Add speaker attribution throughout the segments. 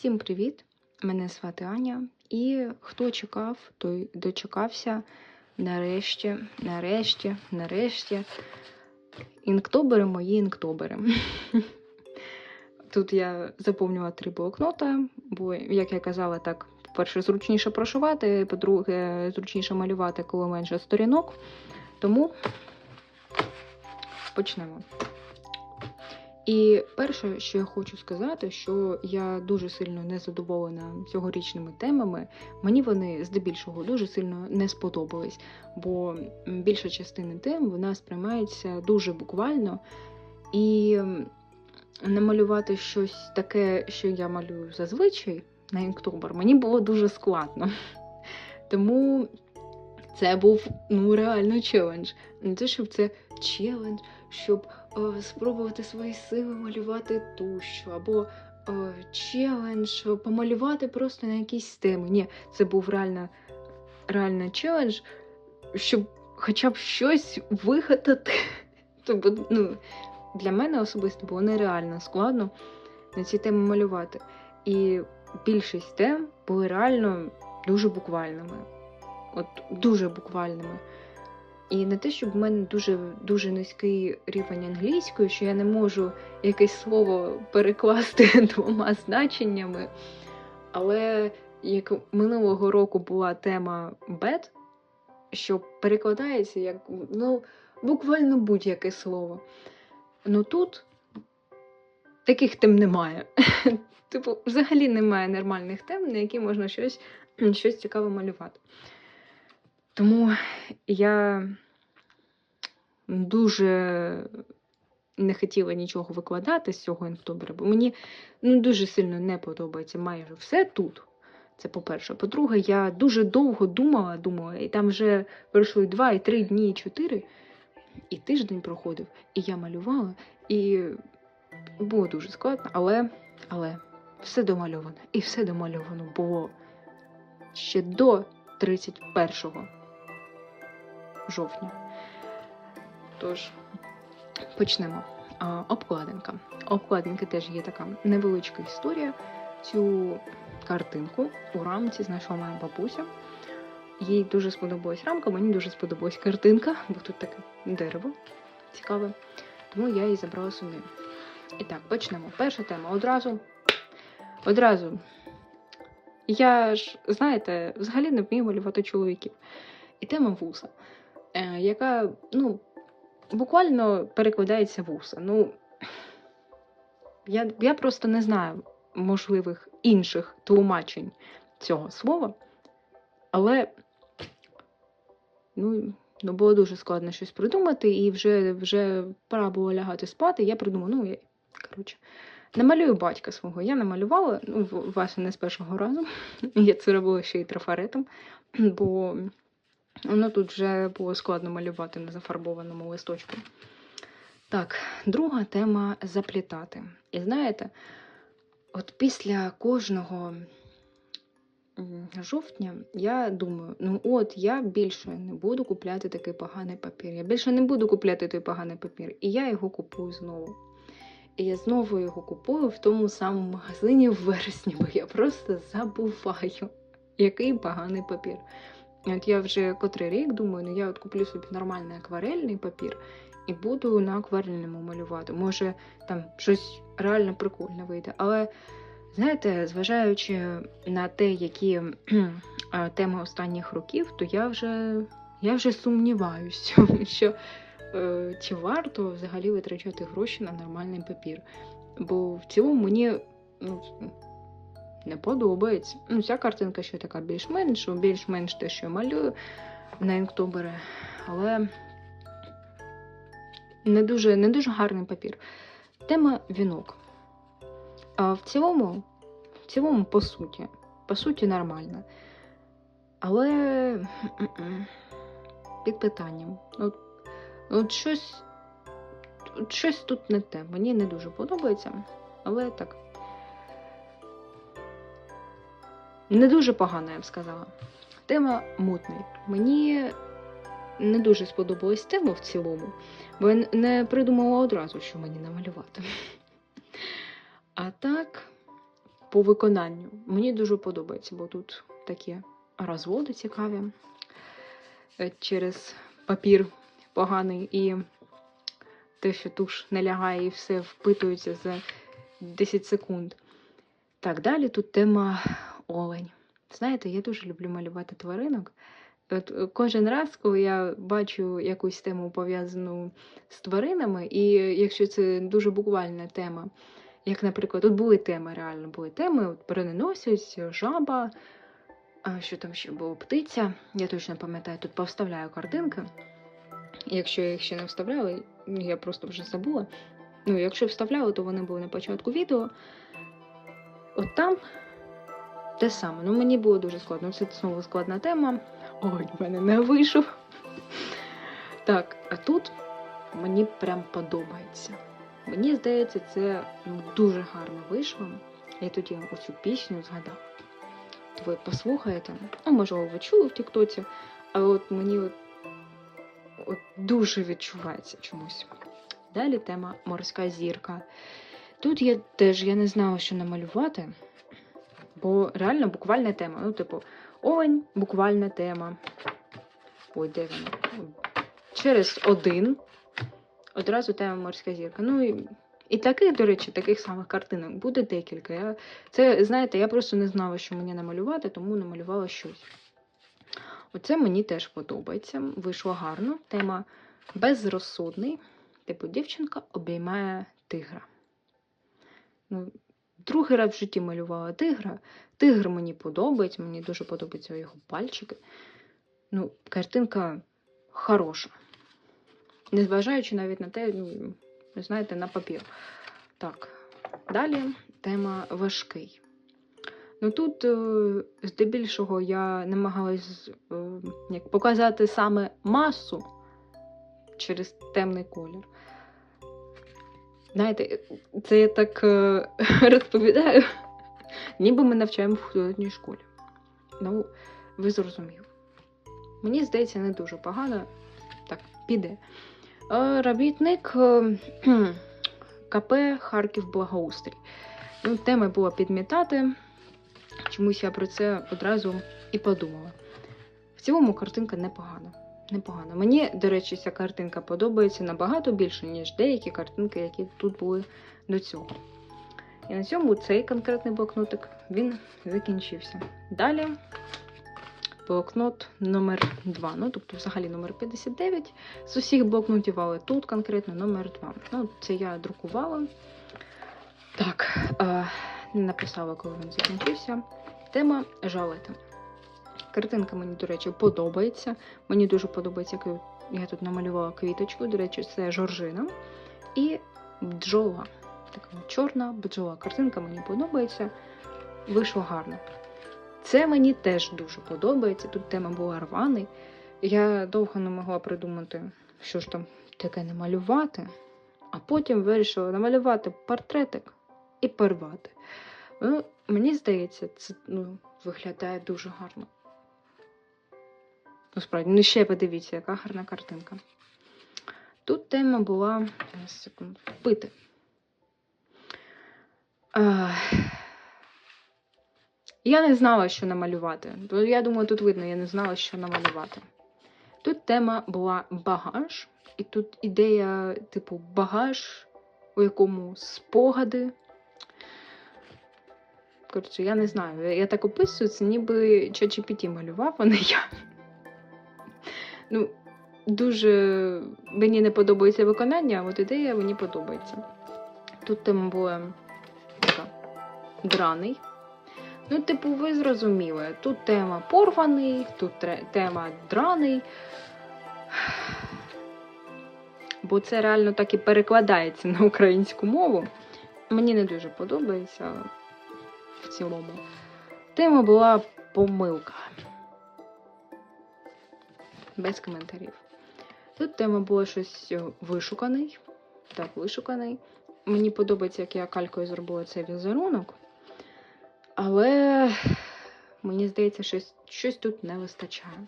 Speaker 1: Всім привіт! Мене звати Аня. І хто чекав, той дочекався. Нарешті, нарешті, нарешті. Інктобери мої інктобери. Тут я заповнювала три блокнота, бо, як я казала, так, по-перше, зручніше прошивати, по-друге, зручніше малювати, коли менше сторінок. Тому почнемо. І перше, що я хочу сказати, що я дуже сильно не задоволена цьогорічними темами. Мені вони здебільшого дуже сильно не сподобались, бо більша частина тем вона сприймається дуже буквально і намалювати щось таке, що я малюю зазвичай на інктобер, мені було дуже складно. Тому це був ну реально челендж. Не те, щоб це челендж, щоб спробувати свої сили малювати тущу, або е, челендж е, помалювати просто на якісь теми. Ні, це був реально, реально челендж, щоб хоча б щось вигадати. Тобто, ну, для мене особисто було нереально складно на ці теми малювати. І більшість тем були реально дуже буквальними. От дуже буквальними. І не те, щоб в мене дуже дуже низький рівень англійської, що я не можу якесь слово перекласти двома значеннями. Але як минулого року була тема bad, що перекладається як ну, буквально будь-яке слово. Ну тут таких тем немає. Типу, взагалі немає нормальних тем, на які можна щось, щось цікаве малювати. Тому я дуже не хотіла нічого викладати з цього інктобера, бо мені ну, дуже сильно не подобається майже все тут. Це по-перше. По-друге, я дуже довго думала, думала, і там вже пройшли два, і три дні, і чотири, і тиждень проходив, і я малювала, і було дуже складно, але, але все домальовано. І все домальовано було ще до 31 жовтня. Тож, почнемо. Обкладинка. Обкладинки теж є така невеличка історія. Цю картинку у рамці знайшла моя бабуся. Їй дуже сподобалась рамка, мені дуже сподобалась картинка, бо тут таке дерево цікаве. Тому я її забрала собі. І так, почнемо. Перша тема. Одразу. Одразу. Я ж, знаєте, взагалі не вмію малювати чоловіків. І тема вуса, яка, ну, буквально перекладається вуса. Ну, я, я просто не знаю можливих інших тлумачень цього слова, але ну, ну, було дуже складно щось придумати, і вже вже пора було лягати спати. Я придумала, ну, я, коротше, намалюю батька свого. Я намалювала, ну, власне, не з першого разу. Я це робила ще й трафаретом, бо Ну, тут вже було складно малювати на зафарбованому листочку. Так, друга тема заплітати. І знаєте, от після кожного жовтня я думаю, ну от я більше не буду купляти такий поганий папір. Я більше не буду купляти той поганий папір. І я його купую знову. І я знову його купую в тому самому магазині в вересні, бо я просто забуваю, який поганий папір. От я вже котрий рік думаю, ну я от куплю собі нормальний акварельний папір і буду на акварельному малювати. Може, там щось реально прикольне вийде. Але знаєте, зважаючи на те, які теми останніх років, то я вже, я вже сумніваюся, що е, чи варто взагалі витрачати гроші на нормальний папір. Бо в цілому мені ну, не подобається. Ну, ця картинка ще така більш-менш, більш-менш те, що я малюю на інктобери, але не дуже, не дуже гарний папір. Тема вінок. А в цілому, в цілому, по суті, по суті, нормальна. Але під питанням. От, от щось, щось тут не те. Мені не дуже подобається, але так. Не дуже погано, я б сказала. Тема мутний. Мені не дуже сподобалась тема в цілому, бо я не придумала одразу, що мені намалювати. А так, по виконанню. Мені дуже подобається, бо тут такі розводи цікаві е, через папір поганий і те, що туш не лягає і все впитується за 10 секунд. Так, далі тут тема олень. Знаєте, я дуже люблю малювати тваринок. От е, кожен раз, коли я бачу якусь тему пов'язану з тваринами, і якщо це дуже буквальна тема, як, наприклад, тут були теми, реально були теми, от переносять, жаба, що там ще було, птиця, я точно пам'ятаю, тут повставляю картинки. Якщо я їх ще не вставляла, я просто вже забула. Ну, якщо вставляла, то вони були на початку відео. От там те саме. Ну, мені було дуже складно. Це знову складна тема. Ой, в мене не вийшов. Так, а тут мені прям подобається. Мені здається, це ну, дуже гарно вийшло. Я тоді оцю пісню згадав. То ви послухаєте, а можливо, ви чули в Тіктоці, але от мені от, от дуже відчувається чомусь. Далі тема морська зірка. Тут я теж я не знала, що намалювати, бо реально буквальна тема. Ну, типу, овень, буквальна тема. Ой, де вона? Через один. Одразу тема морська зірка. Ну і, і таких, до речі, таких самих картинок буде декілька. Я, це, знаєте, я просто не знала, що мені намалювати, тому намалювала щось. Оце мені теж подобається. Вийшло гарно. Тема безрозсудний. Типу, дівчинка обіймає тигра. Ну, другий раз в житті малювала тигра. Тигр мені подобається, мені дуже подобаються його пальчики. Ну, картинка хороша. Незважаючи навіть на те, ну, знаєте, на папір. Так, далі тема важкий. Ну тут, е, здебільшого, я намагалась е, показати саме масу через темний колір. Знаєте, це я так е, розповідаю, ніби ми навчаємо в художній школі. Ну, ви зрозуміли. Мені здається, не дуже погано. Так, піде. Е, Робітник е, КП Харків Благоустрій. Ну, тема була підмітати. Чомусь я про це одразу і подумала. В цілому картинка непогана. Непогано. Мені, до речі, ця картинка подобається набагато більше, ніж деякі картинки, які тут були до цього. І на цьому цей конкретний блокнотик він закінчився. Далі блокнот номер 2 Ну, тобто, взагалі номер 59 з усіх блокнотів, але тут конкретно номер 2 Ну, це я друкувала. Так, е, написала, коли він закінчився. Тема жалети. Картинка мені, до речі, подобається. Мені дуже подобається, як я тут намалювала квіточку. До речі, це жоржина і бджола. Така чорна бджола. Картинка мені подобається. Вийшло гарно. Це мені теж дуже подобається. Тут тема була рваний. Я довго не могла придумати, що ж там таке намалювати, а потім вирішила намалювати портретик і порвати. Ну, мені здається, це ну, виглядає дуже гарно. Насправді, ну ще подивіться, яка гарна картинка. Тут тема була. Секунду, пити. А, я не знала, що намалювати. Я думаю, тут видно, я не знала, що намалювати. Тут тема була багаж, і тут ідея, типу, багаж, у якому спогади. Коротше, я не знаю. Я так описую, це ніби ChatGPT малював, а не я. Ну, дуже мені не подобається виконання, а от ідея мені подобається. Тут тема була така драний. Ну, типу, ви зрозуміли. Тут тема порваний, тут тема драний. Бо це реально так і перекладається на українську мову. Мені не дуже подобається в цілому. Тема була помилка. Без коментарів. Тут тема була щось е, вишуканий. Так, вишуканий. Мені подобається, як я калькою зробила цей візерунок. Але мені здається, щось, щось тут не вистачає.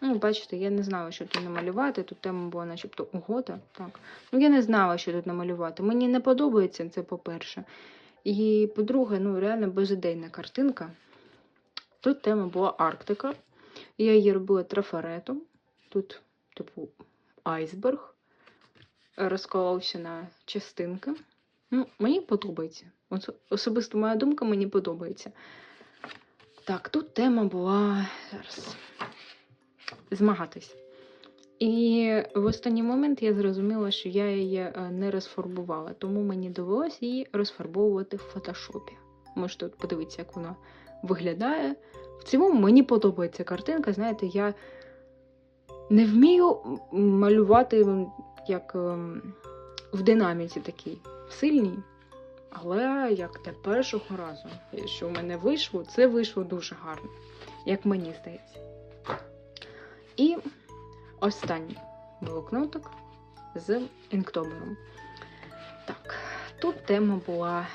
Speaker 1: Ну, бачите, я не знала, що тут намалювати. Тут тема була начебто угода. Так. Ну, я не знала, що тут намалювати. Мені не подобається це, по-перше. І, по-друге, ну реально безідейна картинка. Тут тема була Арктика. Я її робила трафаретом. Тут, типу, айсберг розколовся на частинки. Ну, мені подобається. Особисто моя думка мені подобається. Так, тут тема була зараз змагатись. І в останній момент я зрозуміла, що я її е, не розфарбувала, тому мені довелося її розфарбовувати в фотошопі. Можете подивитися, як вона виглядає. В цілому мені подобається картинка. Знаєте, я не вмію малювати як ем, в динаміці такій сильній. Але як для першого разу, що в мене вийшло, це вийшло дуже гарно, як мені здається. І останній блокнотик з інктобером. Так, тут тема була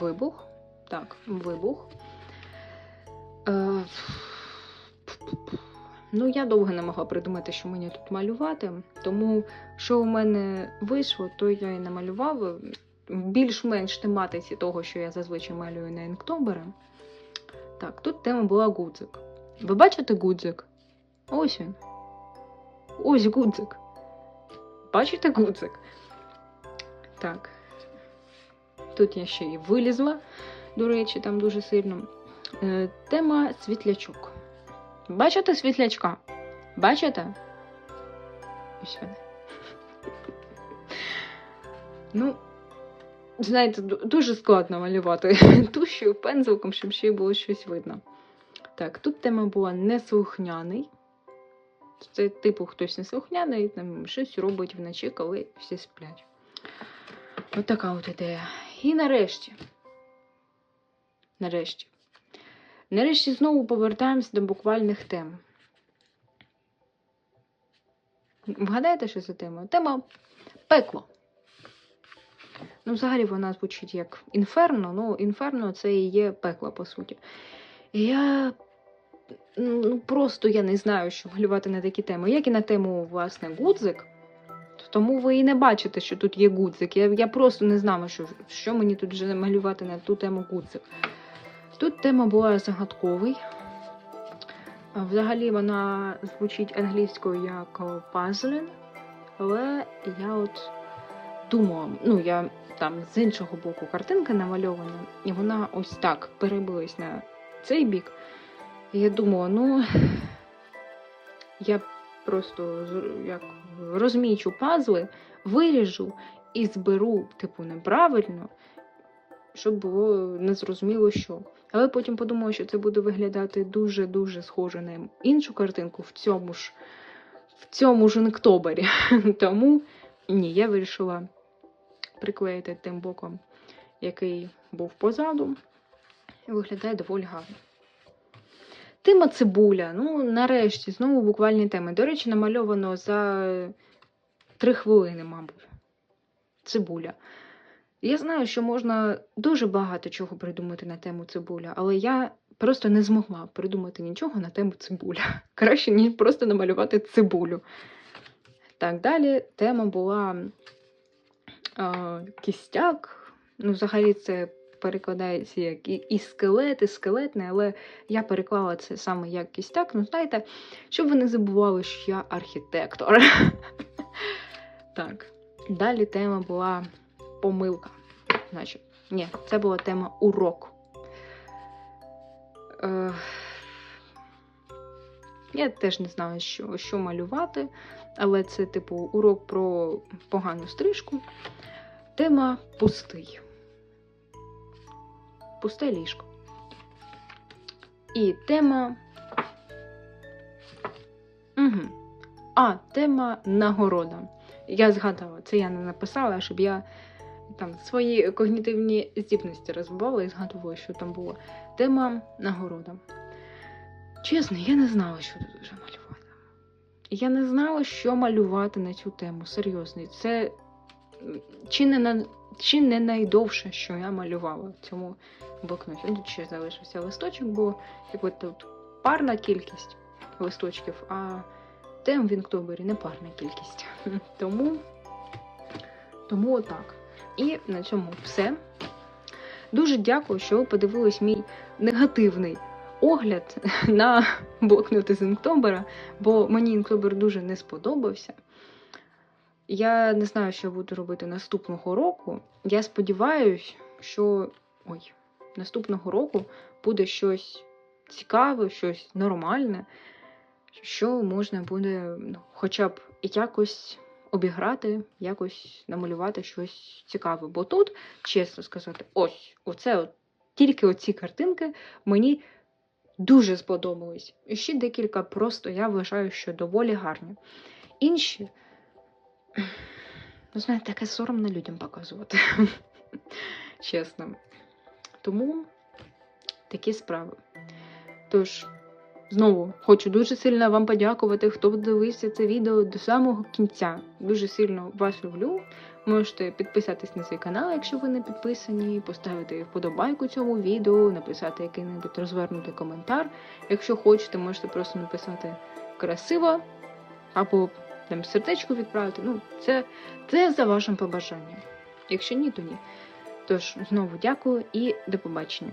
Speaker 1: вибух. Так, вибух. Е, ну, я довго не могла придумати, що мені тут малювати, тому що у мене вийшло, то я і намалював в більш-менш тематиці того, що я зазвичай малюю на інктобери. Так, тут тема була гудзик. Ви бачите гудзик? Ось він. Ось гудзик. Бачите гудзик? Так. Тут я ще і вилізла, до речі, там дуже сильно. Е, тема світлячок. Бачите світлячка? Бачите? Ось вони. Ну, знаєте, дуже складно малювати тушею, пензликом, щоб ще було щось видно. Так, тут тема була неслухняний. Це типу хтось неслухняний, там щось робить вночі, коли всі сплять. От от ідея. І нарешті. Нарешті. Нарешті знову повертаємось до буквальних тем. Вгадаєте, що це тема? Тема пекло. Ну, взагалі вона звучить як інферно, ну інферно це і є пекло, по суті. Я ну, просто я не знаю, що малювати на такі теми. Як і на тему, власне, гудзик. Тому ви і не бачите, що тут є гудзик. Я, я просто не знала, що, що мені тут вже малювати на ту тему гудзик. Тут тема була загадковий. Взагалі вона звучить англійською як puzzling, але я от думала, ну я там з іншого боку картинка намальована, і вона ось так перебилась на цей бік. І я думала, ну я просто як розмічу пазли, виріжу і зберу, типу, неправильно, щоб було незрозуміло що. Але потім подумала, що це буде виглядати дуже-дуже схоже на іншу картинку в цьому ж в цьому ж інктобері. Тому ні, я вирішила приклеїти тим боком, який був позаду. Виглядає доволі гарно. Тема цибуля. Ну, нарешті, знову буквальні теми. До речі, намальовано за три хвилини, мабуть. Цибуля. Я знаю, що можна дуже багато чого придумати на тему цибуля, але я просто не змогла придумати нічого на тему цибуля. Краще, ніж просто намалювати цибулю. Так, далі тема була е, кістяк. Ну, взагалі, це перекладається як і, і скелет, і скелетне, але я переклала це саме як кістяк. Ну, знаєте, щоб ви не забували, що я архітектор. Так, далі тема була помилка. Значить, ні, це була тема урок. Е, я теж не знаю, що, що малювати, але це, типу, урок про погану стрижку. Тема пустий. Пусте ліжко. І тема. Угу. А, тема нагорода. Я згадала, це я не написала, щоб я там свої когнітивні здібності розвивала і згадувала, що там було. Тема нагорода. Чесно, я не знала, що тут вже малювати. Я не знала, що малювати на цю тему. Серйозно. Це чи не, на, чи не найдовше, що я малювала в цьому блокноті. Ще залишився листочок, бо якби тут парна кількість листочків, а тем в інктобері не парна кількість. Тому, тому отак. І на цьому все. Дуже дякую, що ви подивились мій негативний огляд на блокноти з Інктобера, бо мені Інктобер дуже не сподобався. Я не знаю, що буду робити наступного року. Я сподіваюся, що ой, наступного року буде щось цікаве, щось нормальне, що можна буде ну, хоча б якось обіграти, якось намалювати щось цікаве. Бо тут, чесно сказати, ось оце от, тільки оці картинки мені дуже сподобались. І ще декілька просто я вважаю, що доволі гарні. Інші, ну, знаєте, таке соромно людям показувати. Чесно. Тому такі справи. Тож, знову хочу дуже сильно вам подякувати, хто дивився це відео до самого кінця. Дуже сильно вас люблю. Можете підписатись на свій канал, якщо ви не підписані, поставити вподобайку цьому відео, написати який-небудь розвернутий коментар. Якщо хочете, можете просто написати красиво або там сердечко відправити. Ну, це, це за вашим побажанням. Якщо ні, то ні. Тож, знову дякую і до побачення.